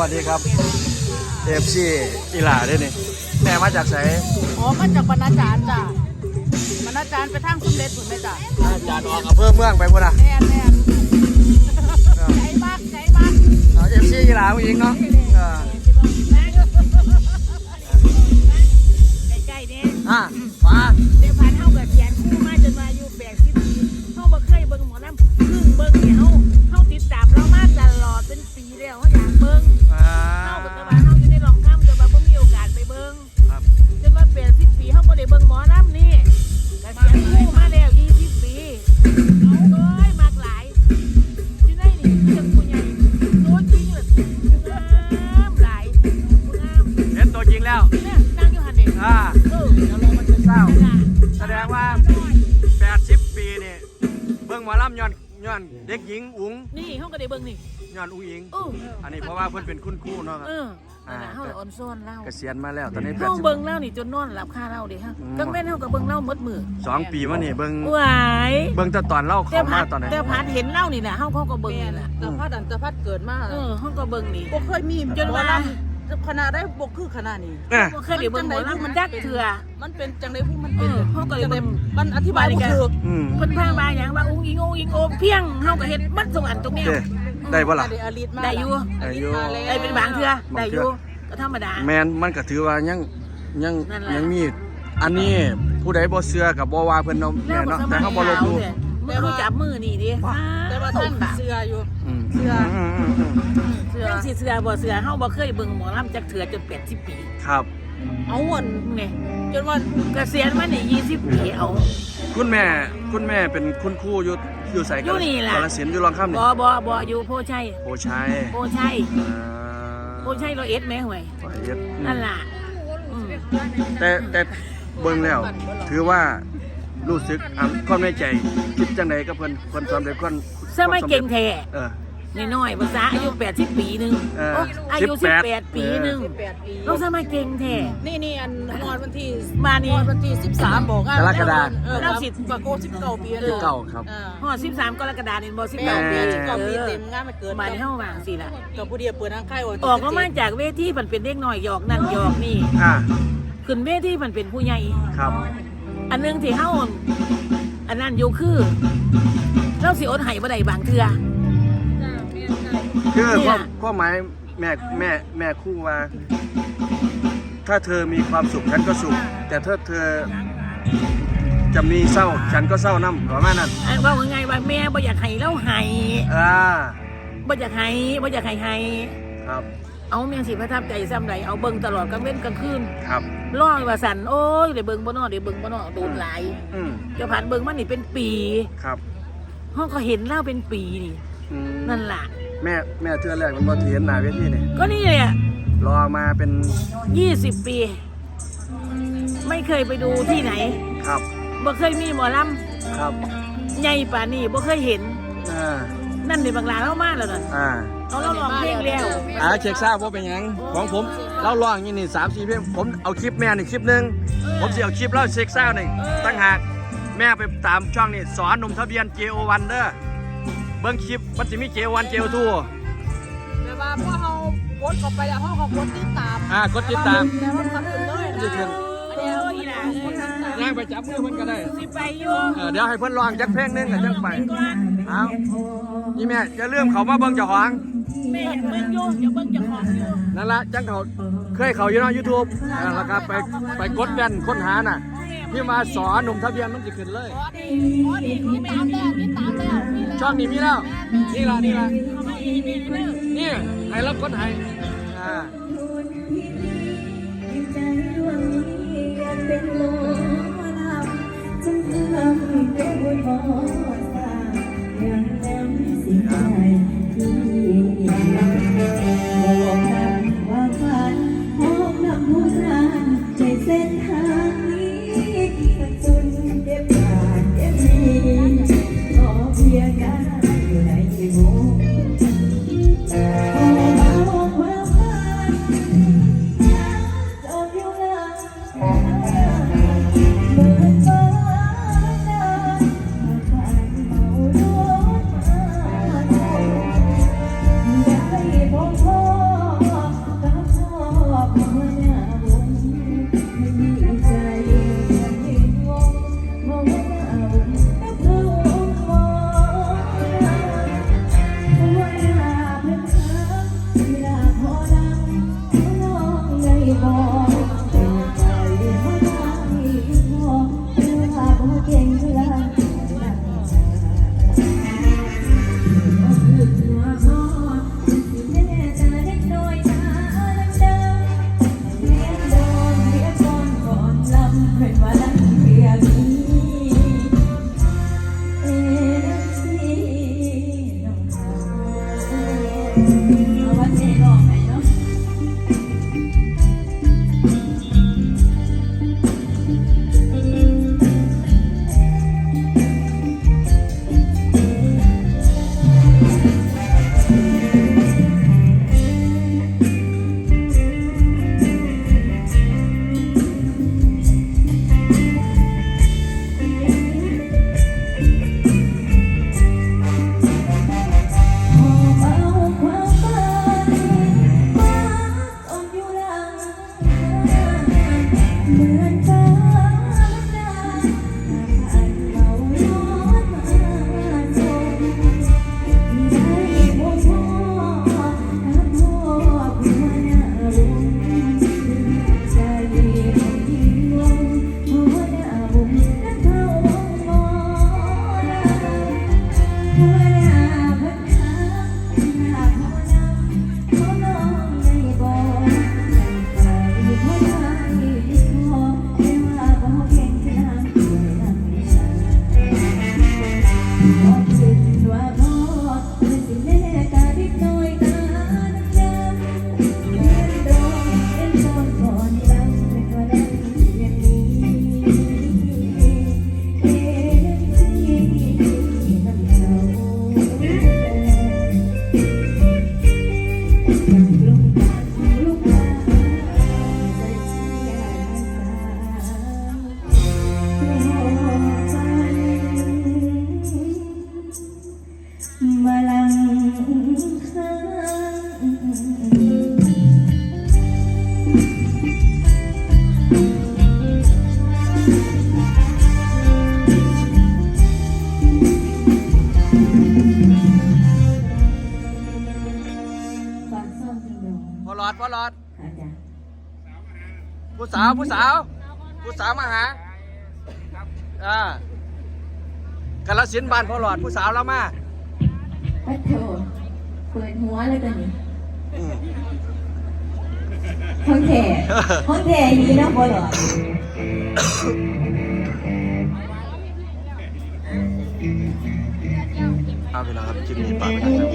วัสดีครับเอฟซีอีหลาด้วยนี่แม่มาจากไสอ๋อมาจากบรรณาจารย์จ้ะบรรณาจารย์ไปทางสุมเด็จถูกไหมจ้ะอาจารย์ออกอำเภอเมืองไปพุ่นอะแน่นแน่นใจมากใจมากเอฟซีอีหลาผู้หญิงเนาะ ย้อนย้อนเด็กหญิงอุ๋งนี่เฮาก็ได้เบิ่งนี่ย้อนอุ๋งอิง อู้อันนี้เพราะว่าเพิ่นเป็นคุณครูเนาะครับ เออนั่นน่ะเฮาอ่อนซ้อนเล่าเกษียณมาแล้วตอนนี้เฮาเบิ่งเล่านี่จนนอนหลับคาเล่าเด้ฮะอืมกังเว้นเฮาก็เบิ่งเล่าหมดมือสองปีมานี่เบิ่งหวายเบิ่งแต่ตอนเล่าแต่เข้ามาพัดตอนไหนแต่พัดเห็นเล่านี่น่ะเฮาเขาก็เบิ่งแม่นี่น่ะล่ะแต่พัดอันแต่พัดเกิดมาเออเฮาก็เบิ่งนี่ บ่เคยมีจนว่า หมอลำคณะได้บ่คือคณะนี้อะ บ่เคยได้เบิ่งหมอลำมันจักเถื่อ มันเป็นจังได๋ผู้มันเป็นเออเขาก็เลยจังใดมันมันอธิบายบ่ถูกอืม เพิ่นพามาหยังว่าอุ้งอิงอุ้งอิงโอเพียงเฮาก็เฮ็ดมัดสวรรค์ตรงเนี้ยเด้ได้บ่ล่ะได้อลิตมาได้อยู่ ได้อยู่ มาแล้ว ได้เป็นบางเถื่อได้อยู่ก็ธรรมดา แมนมันก็ถือว่ายังยังนั่นแหละ ยังมี อันนี้ผู้ใดบ่เชื่อกับบ่ว่าเพิ่นเนาะแม่เนาะแต่เฮาบ่ลบหลู่มื อเขาจับมือนี่ดิแต่ว่าท่านเสืออยู่อืมเชื่อมมอืมอืมเสือเรื่องสิเสือบ่เสือเฮาบ่เคยเบิ่งหมอลำจักเถื่อจน80ปีครับเอาวนนี่จนว่าเกษียณมานี่20ปีเอา คุณแม่คุณแม่เป็นคุณครูอยู่อยู่ไสอยู่นี่ล่ะกาฬสินธุ์อยู่รองค่ำนี่บ่บ่บ่อยู่โพชัยโอชัยโพชัยอ่าโพชัยร้อยเอ็ดแม่ห่วยร้อยเอ็ดอืมนั่นล่ะอืมแต่แต่เบิ่งแล้ว ถือว่า รู้สึกอะความในใจคิดจังไดกับเพิ่นเพิ่นความได้คนสมัยเก่งแท้เออ น้อยๆภาษาอายุ80ปีหนึงเออโอ้อายุ18 18ปีหนึง8ปี เราสมัยเก่งแท้ นี่นี่อันงอนวันที่มานี่งอนวันที่13บอกงานกรกฎาคม เออเราสิปะโก19ปีที่เก่าครับ อ่าฮอด13กรกฎาคมนี่บ่แม่19ปีปีอ19ปีเออเต็มงานมันเกิดมาในเฮาวางสิล่ะ กับผู้เดียวเปิดทางค่ายวันที่ออกมามา17จากเวทีมันเป็นเด็กน้อยหยอกนั่นหยอกนี่ อ่าขึ้นเวทีมันเป็นผู้ใหญ่ ครับ อันหนึงที่เฮาอันนั้นอยู่คือ เราสิอดให้บ่ได้บางเทื่อคือเนี่ข้อยข้อหมายแม่แม่แม่ครู่ว่า ถ้าเธอมีความสุขฉันก็สุข แต่ถ้าเธอจะมีเศร้าฉันก็เศร้านํประมาณนั้นอันว่าไงว่าแม่บ่อยากให้เราให้อ่าบ่อยากให้บ่อยากให้ให้ครับ เอาแม่งสิประทับใจซ้ำใดเอาเบิ่งตลอดกลางเว้นกลางคืนครับร้องว่าสั่นโอ้ยได้เบิ่งบ่นอได้เบิ่งบ่นอโดนหลายอืมเจะผ่านเบิ่งมานี่เป็นปีครับห้องก็เห็นแล้วเป็นปีนี่อืมนั่นล่ะ แม่แม่เทื่อแรกมันบ่เทียนหน้าเวทีนี่ก็นี่แหละรอมาเป็น20ปี ไม่เคยไปดูที่ไหนครับบ่เคยมีหมอลครับำใหญ่ป่านนี้บ่เคยเห็น อ่านั่นในบางลาเล่ามาแล้วนั่นอ่า เอาเราลองเพลงแล้วอ่าเช็คทราบว่าเป็นหยังของผมเราลองอย่างนี้นี่สามสี่เพลงผมเอาคลิปแม่นี่คลิปหนึ่งผมจะเอาคลิปเล่าเช็คทราบนี่ตั้งหากแม่ไปตามช่องนี่สอนหนุ่มทะเบียน JO1 เด้อเบิ้งคลิปมันจะมี JO1 JO2 แต่ว่าพอเฮาโพสต์เข้าไปแล้วเฮาก็กดติดตามอ่ากดติดตามแต่ว่ามันขึ้นเลยจะขึ้นโอ้ยอีหล่ะย่างไปจับมือมันก็ได้สิไปอยู่เออเดี๋ยวให้เพิ่นลองจักเพลงหนึงกับจังไปก่อนเอานี่แม่จะเลื่อมเขามาเบิ่งเจ้าของ แม่เบิ่งอยู่เดี๋ยวเบิ่งจะของอยู่นั่นละจังเขาเคยเขาอยู่เนาะยูทูบแล้วก็ไปไปกดแว่นค้นหาน่ะพี่มาสอนหนุ่มทะเบียนมันจะขึ้นเลย อ๋อดีอ๋อดีนี่ไม่เอาแล้วนี่ตามแล้วนี่แล้วช่องนี้มีแล้ว นี่ละนี่ละเอามาอีกนิดนึงนี่ให้รับคนให้อ่า भेटवायला. บอ มาลังค้างพ่อมจริงดอกพอหลอดพอหลอดผู้สาวผู้สาวผู้สาวมาหาอ่ากาลสินบ้านพอหลอดผู้สาวแล้วมา ปัดโถเปิดหัวเลยตอนนี้อืมห้องแถ่ห้องแถ่ยีน้องบอลหรอเอาไปแล้วครับคลิปนี้ฝากไว้นะครับ